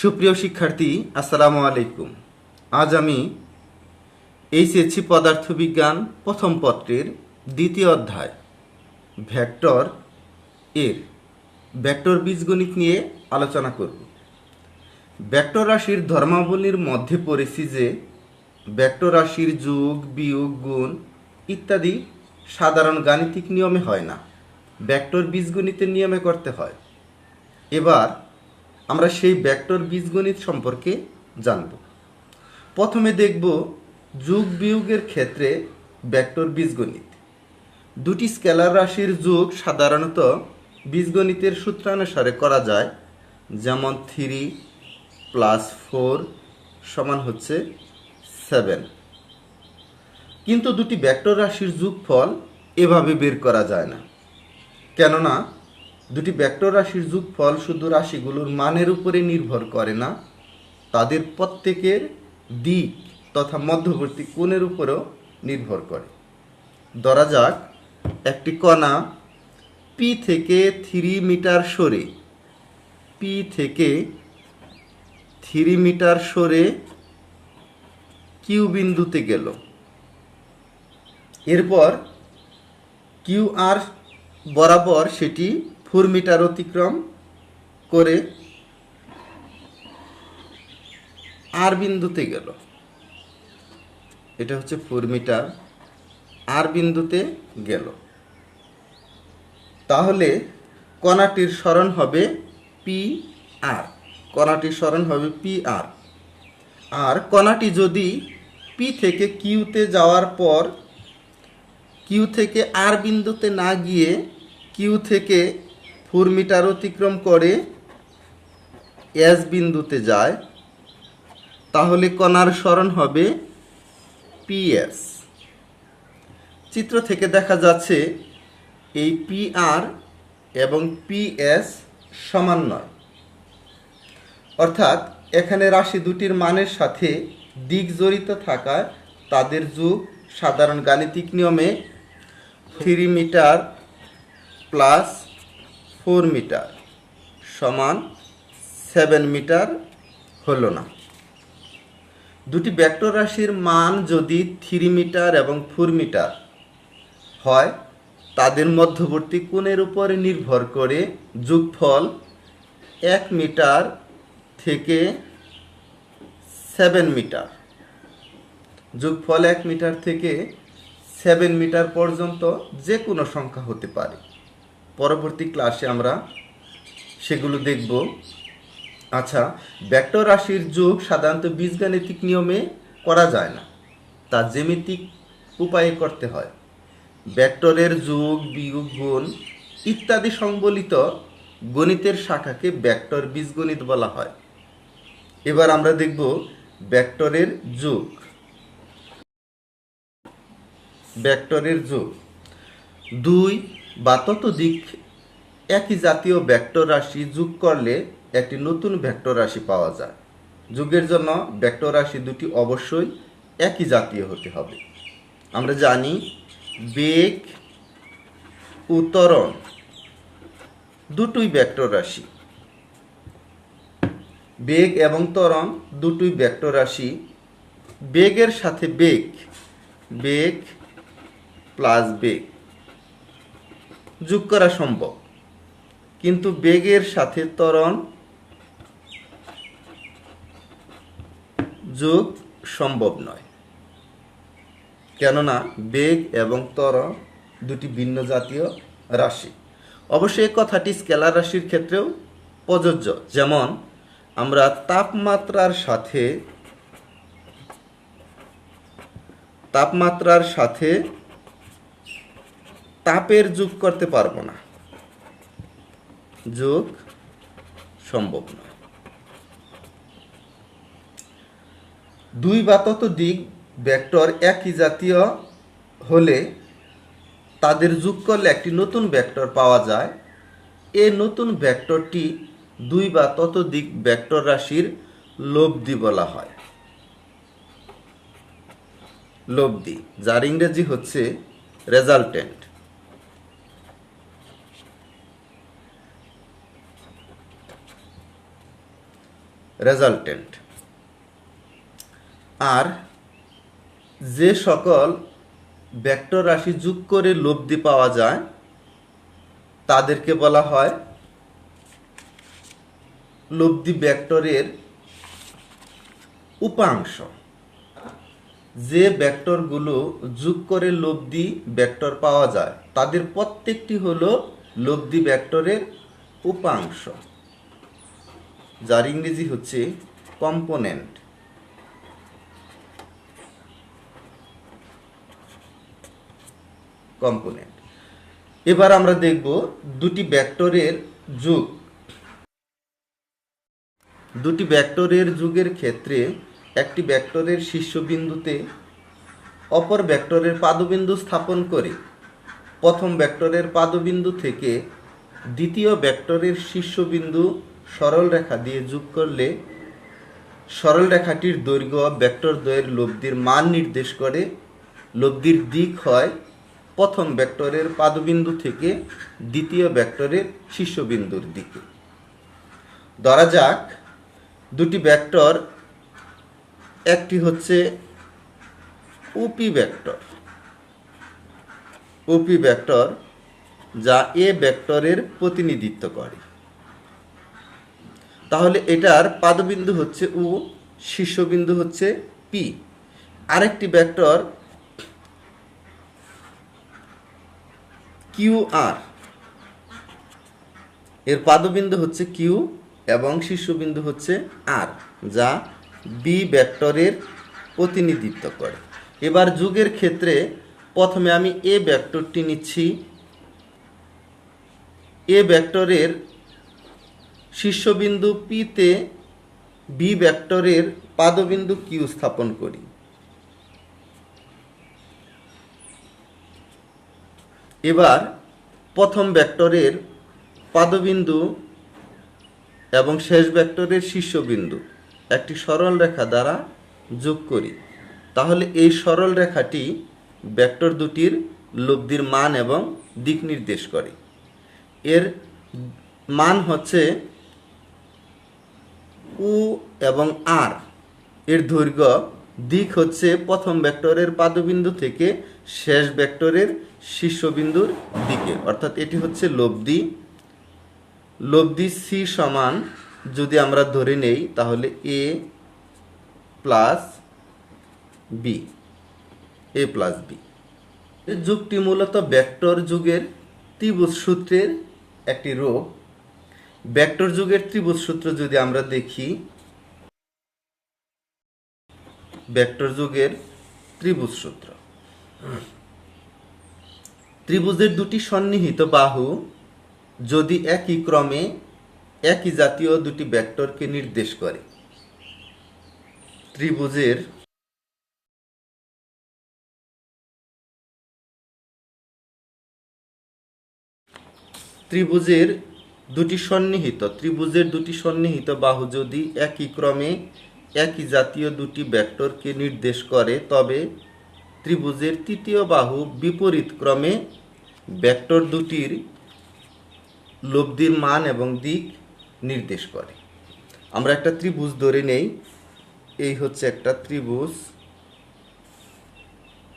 সুপ্রিয় শিক্ষার্থী, আসসালামু আলাইকুম। আজ আমি এইচএসসি পদার্থবিজ্ঞান প্রথম পত্রের দ্বিতীয় অধ্যায়, ভেক্টর এর ভেক্টর বীজগণিত নিয়ে আলোচনা করব। ভেক্টর রাশির ধর্মাবলীর মধ্যে পড়েছি যে, ভেক্টর রাশির যোগ, বিয়োগ, গুণ ইত্যাদি সাধারণ গাণিতিক নিয়মে হয় না। ভেক্টর বীজগণিতের নিয়মে করতে হয়। এবার আমরা সেই ভেক্টর বীজগণিত সম্পর্কে জানব। প্রথমে দেখব যোগ বিয়োগের ক্ষেত্রে ভেক্টর বীজগণিত। দুটি স্কেলার রাশির যোগ সাধারণত বীজগণিতের সূত্রানুসারে করা যায়, যেমন থ্রি প্লাস ফোর সমান হচ্ছে সেভেন কিন্তু দুটি ভেক্টর রাশির যোগফল এভাবে বের করা যায় না। কেননা দুটি ভেক্টর রাশির যোগফল শুধু রাশিগুলোর মানের উপরে নির্ভর করে না, তাদের প্রত্যেকের দিক তথা মধ্যবর্তী কোণের উপরেও নির্ভর করে। ধরা যাক, একটি কণা পি থেকে থ্রি মিটার সরে পি থেকে থ্রি মিটার সরে কিউ বিন্দুতে গেল। এরপর কিউ আর বরাবর সেটি ফোর মিটার অতিক্রম করে আর বিন্দুতে গেল। এটা হচ্ছে ফোর মিটার আর বিন্দুতে গেল। তাহলে কণাটির স্মরণ হবে পি আর কণাটির স্মরণ হবে পি আর আর কণাটি যদি পি থেকে কিউতে যাওয়ার পর কিউ থেকে আর বিন্দুতে না গিয়ে কিউ থেকে মিটার অতিক্রম করে এস বিন্দুতে যায়, তাহলে কণার স্মরণ হবে পিএস চিত্র থেকে দেখা যাচ্ছে এই পি আর এবং পিএস সমান নয়। অর্থাৎ এখানে রাশি দুটির মানের সাথে দিক জড়িত থাকায় তাদের যুগ সাধারণ গাণিতিক নিয়মে three metre plus four metre সমান সেভেন মিটার হলো না। দুটি ভেক্টর রাশির মান যদি থ্রি মিটার এবং ফোর মিটার হয়, তাদের মধ্যবর্তী কোণের উপরে নির্ভর করে যোগফল এক মিটার থেকে সেভেন মিটার। যোগফল এক মিটার থেকে সেভেন মিটার পর্যন্ত যে কোনো সংখ্যা হতে পারে। পরবর্তী ক্লাসে আমরা সেগুলো দেখব। আচ্ছা ভেক্টর রাশির যোগ সাধারণত বীজগাণিতিক নিয়মে করা যায় না, তা জ্যামিতিক উপায়ে করতে হয়। ভেক্টরের যোগ, বিয়োগ, গুণ ইত্যাদি সংবলিত গণিতের শাখাকে ভেক্টর বীজগণিত বলা হয়। এবার আমরা দেখব ভেক্টরের যোগ। ভেক্টরের যোগ। দুই বা ততোধিক একই জাতীয় ভেক্টর রাশি যোগ করলে একটি নতুন ভেক্টর রাশি পাওয়া যায়। যুগের জন্য ভেক্টর রাশি দুটি অবশ্যই একই জাতীয় হতে হবে। আমরা জানি বেগ উত্তরণ দুটোই ভেক্টর রাশি। বেগ এবং ত্বরণ দুটোই ভেক্টর রাশি। বেগের সাথে বেগ বেগ প্লাস বেগ। যোগ করা সম্ভব। কিন্তু বেগের সাথে ত্বরণ যোগ সম্ভব নয়। কেননা বেগ এবং ত্বরণ দুটি ভিন্ন জাতীয় রাশি। অবশ্যই এই কথাটি স্কেলার রাশির ক্ষেত্রেও প্রযোজ্য। যেমন, আমরা তাপমাত্রার সাথে তাপমাত্রার সাথে তাপের যোগ করতে পারব না। যোগ সম্ভব নয় দুই বা ততোধিক ভেক্টর একই জাতীয় হলে তাদের যোগ করলে একটি নতুন ভেক্টর পাওয়া যায়। এ নতুন ভেক্টরটি দুই বা ততোধিক ভেক্টর রাশির লব্ধি বলা হয়। লব্ধি, যার ইংরেজি হচ্ছে রেজাল্টেন্ট রেজাল্টেন্ট আর যে সকল ভেক্টর রাশি যোগ করে লব্ধি পাওয়া যায়, তাদেরকে বলা হয় লব্ধি ভেক্টরের উপাংশ। যে ভেক্টরগুলো যোগ করে লব্ধি ভেক্টর পাওয়া যায়, তাদের প্রত্যেকটি হলো লব্ধি ভেক্টরের উপাংশ। যার ইংরেজি হচ্ছে কম্পোনেন্ট। কম্পোনেন্ট। এবার আমরা দেখব দুটি ভেক্টরের যুগ। দুটি ভেক্টরের যুগের ক্ষেত্রে একটি ভেক্টরের শীর্ষবিন্দুতে অপর ভেক্টরের পাদবিন্দু স্থাপন করে। প্রথম ভেক্টরের পাদবিন্দু থেকে দ্বিতীয় ভেক্টরের শীর্ষবিন্দু সরল রেখা দিয়ে যোগ করলে সরল রেখাটির দৈর্ঘ্য ভেক্টর দ্বয়ের লব্ধির মান নির্দেশ করে। লব্ধির দিক হয় প্রথম ভেক্টরের পাদবিন্দু থেকে দ্বিতীয় ভেক্টরের শীর্ষবিন্দুর দিকে। ধরা যাক, দুটি ভেক্টর, একটি হচ্ছে উপি ভেক্টর। উপি ভেক্টর যা এ ভেক্টরের প্রতিনিধিত্ব করে। তাহলে এটার পাদবিন্দু হচ্ছে উ, শীর্ষবিন্দু হচ্ছে পি আরেকটি ভেক্টর কিউ আর এর পাদবিন্দু হচ্ছে কিউ এবং শীর্ষবিন্দু হচ্ছে আর যা বি ভেক্টরের প্রতিনিধিত্ব করে। এবার যুগের ক্ষেত্রে প্রথমে আমি এ ভেক্টরটি নিচ্ছি। এ ভেক্টরের শীর্ষবিন্দু পিতে বি ভেক্টরের পাদবিন্দু কিউ স্থাপন করি। এবার প্রথম ভেক্টরের পাদবিন্দু এবং শেষ ভেক্টরের শীর্ষবিন্দু একটি সরল রেখা দ্বারা যোগ করি। তাহলে এই সরল রেখাটি ভেক্টর দুটির লব্ধির মান এবং দিক নির্দেশ করে। এর মান হচ্ছে উ এবং আর। এর দৈর্ঘ্য দিক হচ্ছে প্রথম ভেক্টরের পাদবিন্দু থেকে শেষ ভেক্টরের শীর্ষবিন্দুর দিকে। অর্থাৎ এটি হচ্ছে লব্ধি। লব্ধি সি সমান, যদি আমরা ধরে নেই, তাহলে A plus B A plus B যুগটি মূলত ভেক্টর যুগের ত্রিভুজ সূত্রের একটি রূপ। ভেক্টর যুগের ত্রিভুজ সূত্র যদি আমরা দেখি, ভেক্টর যুগের ত্রিভুজ সূত্র। ত্রিভুজের দুটি সন্নিহিত বাহু যদি একই ক্রমে একই জাতীয় দুটি ভেক্টরকে নির্দেশ করে। ত্রিভুজের ত্রিভুজের দুটি সন্নিহিত, ত্রিভুজের দুটি সন্নিহিত বাহু যদি একই ক্রমে একই জাতীয় দুটি ভেক্টরকে নির্দেশ করে, তবে ত্রিভুজের তৃতীয় বাহু বিপরীত ক্রমে ভেক্টর দুটির লব্ধির মান এবং দিক নির্দেশ করে। আমরা একটা ত্রিভুজ ধরে নেই, এই হচ্ছে একটা ত্রিভুজ।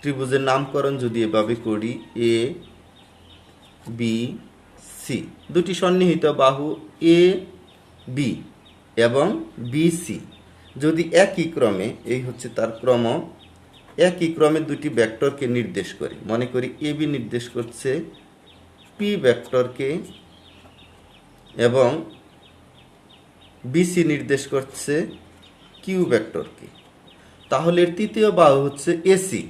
ত্রিভুজের নামকরণ যদি এভাবে করি এ বি সি। দুটি সন্নিহিত বাহু এ, বি এবং বি, সি। যদি একই ক্রমে, এই হচ্ছে তার ক্রম, একই ক্রমে দুটি ভেক্টরকে নির্দেশ করে। মনে করি এ, বি নির্দেশ করছে পি ভেক্টরকে এবং বিসি নির্দেশ করছে কিউ ভেক্টরকে। তাহলে তৃতীয় বাহু হচ্ছে এসি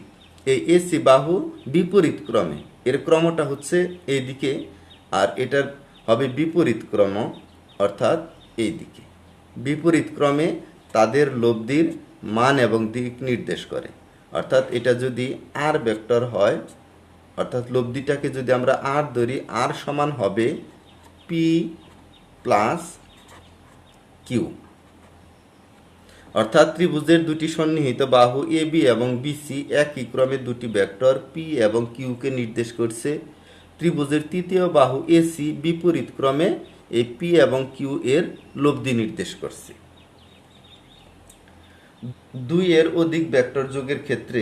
এই এসি বাহু বিপরীত ক্রমে। এর ক্রমটা হচ্ছে এইদিকে আর এটার হবে বিপরীত ক্রম, অর্থাৎ এই দিকে। বিপরীত ক্রমে তাদের লব্ধির মান এবং দিক নির্দেশ করে। অর্থাৎ এটা যদি আর ভেক্টর হয়, অর্থাৎ লব্ধিটাকে যদি আমরা আর ধরি আর সমান হবে পি প্লাস কিউ অর্থাৎ ত্রিভুজের দুটি সন্নিহিত বাহু এ বি এবং বিসি একই ক্রমে দুটি ভেক্টর পি এবং কিউকে নির্দেশ করছে ত্রিভুজের তৃতীয় বাহু এসি বিপরীত ক্রমে এই পি এবং কিউ এর লব্ধি নির্দেশ করছে। দুই এর অধিক ভেক্টর যোগের ক্ষেত্রে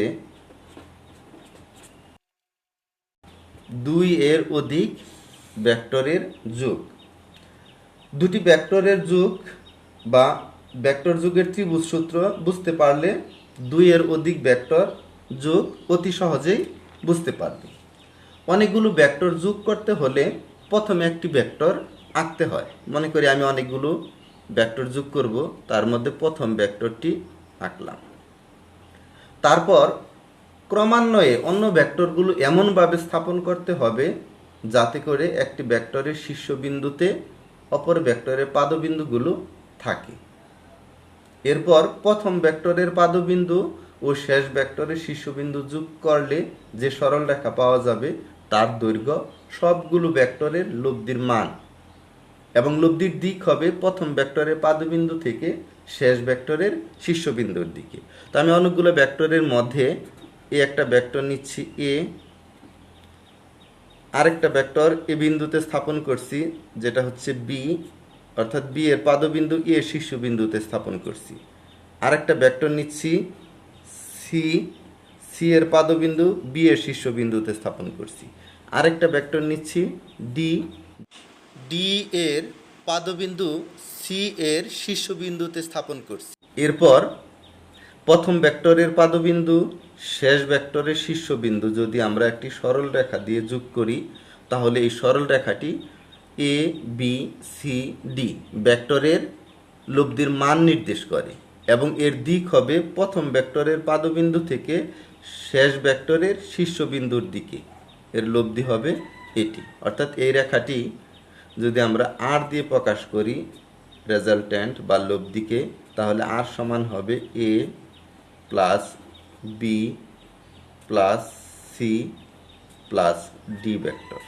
দুই এর অধিক ভেক্টরের যোগ। দুটি ভেক্টরের যোগ বা ভেক্টর যুগের ত্রিভুজ সূত্র বুঝতে পারলে দুই এর অধিক ভেক্টর যোগ অতি সহজেই বুঝতে পারবে। অনেকগুলো ভেক্টর যোগ করতে হলে প্রথমে একটি ভেক্টর আঁকতে হয়। মনে করি আমি অনেকগুলো ভেক্টর যোগ করব, তার মধ্যে প্রথম ভেক্টরটি আঁকলাম। তারপর ক্রমান্বয়ে অন্য ভেক্টরগুলো এমনভাবে স্থাপন করতে হবে যাতে করে একটি ভেক্টরের শীর্ষবিন্দুতে অপর ভেক্টরের পাদবিন্দুগুলো থাকে। এরপর প্রথম ভেক্টরের পাদবিন্দু ও শেষ ভেক্টরের শীর্ষবিন্দু যোগ করলে যে সরল রেখা পাওয়া যাবে তার দৈর্ঘ্য সবগুলো ভেক্টরের লব্ধির মান। এবং লব্ধির দিক হবে প্রথম ভেক্টরের পাদবিন্দু থেকে শেষ ভেক্টরের শীর্ষবিন্দুর দিকে। তো আমি অনেকগুলো ভেক্টরের মধ্যে এ একটা ভেক্টর নিচ্ছি এ আরেকটা ভেক্টর এ বিন্দুতে স্থাপন করছি, যেটা হচ্ছে বি অর্থাৎ বি এর পাদবিন্দু এ শীর্ষবিন্দুতে স্থাপন করছি। আরেকটা ভেক্টর নিচ্ছি সি সি এর পাদবিন্দু বি এর শীর্ষবিন্দুতে স্থাপন করছি। আরেকটা ভেক্টর নিচ্ছি ডি। ডি এর পাদবিন্দু সি এর শীর্ষবিন্দুতে স্থাপন করছি। এরপর প্রথম ভেক্টরের পাদবিন্দু শেষ ভেক্টরের শীর্ষবিন্দু যদি আমরা একটি সরল রেখা দিয়ে যোগ করি তাহলে এই সরল রেখাটি এ বি সি ডি ভেক্টরের লব্ধির মান নির্দেশ করে এবং এর দিক হবে প্রথম ভেক্টরের পাদবিন্দু থেকে শেষ ভেক্টরের শীর্ষবিন্দুর দিকে। এর লব্ধি হবে এটি। অর্থাৎ এই রেখাটি যদি আমরা আর দিয়ে প্রকাশ করি রেজাল্ট্যান্ট বা লব্ধিকে, তাহলে আর সমান হবে A plus B plus C plus D vector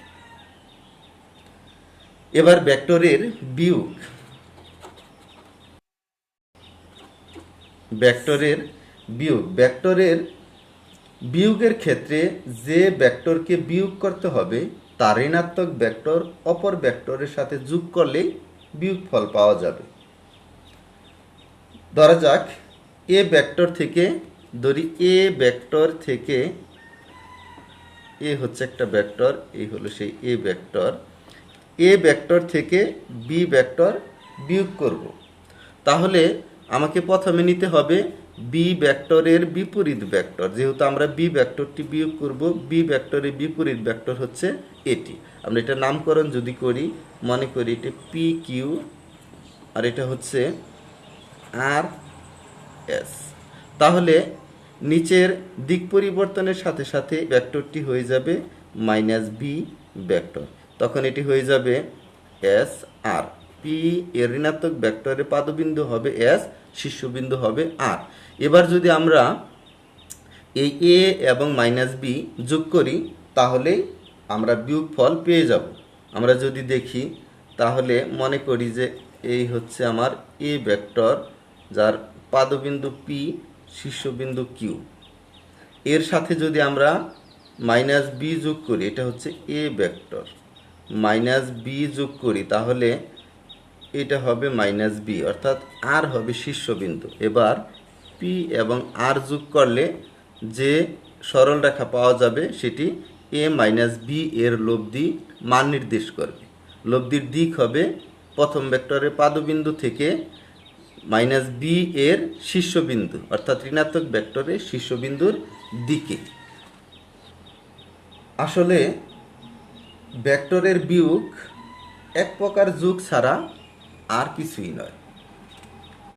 এবার ভেক্টরের বিয়োগ। ভেক্টরের বিয়োগ। ভেক্টরের বিয়োগের ক্ষেত্রে যে ব্যাক্টরকে বিয়োগ করতে হবে, তার ঋণাত্মক ব্যাক্টর অপর ব্যাক্টরের সাথে যোগ করলেই বিয়োগ ফল পাওয়া যাবে। ধরা যাক, এ ব্যাক্টর থেকে, ধরি এ ব্যাক্টর থেকে এ হচ্ছে একটা ব্যাক্টর এই হলো সেই এ ব্যাক্টর এ ব্যাক্টর থেকে বি ব্যাক্টর বিয়োগ করব। তাহলে আমাকে প্রথমে নিতে হবে বি ভেক্টরের বিপরীত ভেক্টর যেহেতু আমরা বি ভেক্টরটি বিয়োগ করব বি ভেক্টরের বিপরীত ভেক্টর হচ্ছে এটি। আমরা এটা নামকরণ যদি করি, মনে করি এটা পি কিউ আর এটা হচ্ছে আর এস তাহলে নিচের দিক পরিবর্তনের সাথে সাথে ভেক্টরটি হয়ে যাবে মাইনাস বি ভেক্টর তখন এটি হয়ে যাবে এস আর পি এর ঋণাত্মক ভেক্টরের পাদবিন্দু হবে এস শীর্ষবিন্দু হবে আর এবার যদি আমরা এই এ এবং মাইনাস বি যোগ করি, তাহলে আমরা বিয়োগ ফল পেয়ে যাব। আমরা যদি দেখি, তাহলে মনে করি যে এই হচ্ছে আমার এ ভেক্টর যার পাদবিন্দু পি শীর্ষবিন্দু কিউ এর সাথে যদি আমরা মাইনাস বি যোগ করি, এটা হচ্ছে এ ভেক্টর মাইনাস বি যোগ করি, তাহলে এটা হবে মাইনাস বি অর্থাৎ আর হবে শীর্ষবিন্দু। এবার পি এবং আর যোগ করলে যে সরল রেখা পাওয়া যাবে, সেটি এ মাইনাস বি এর লব্ধি মান নির্দেশ করবে। লব্ধির দিক হবে প্রথম ভেক্টরের পাদবিন্দু থেকে মাইনাস বি এর শীর্ষবিন্দু, অর্থাৎ ঋণাত্মক ভেক্টরের শীর্ষবিন্দুর দিকে। আসলে ভেক্টরের বিয়োগ এক প্রকার যোগ ছাড়া আর কিছুই নয়।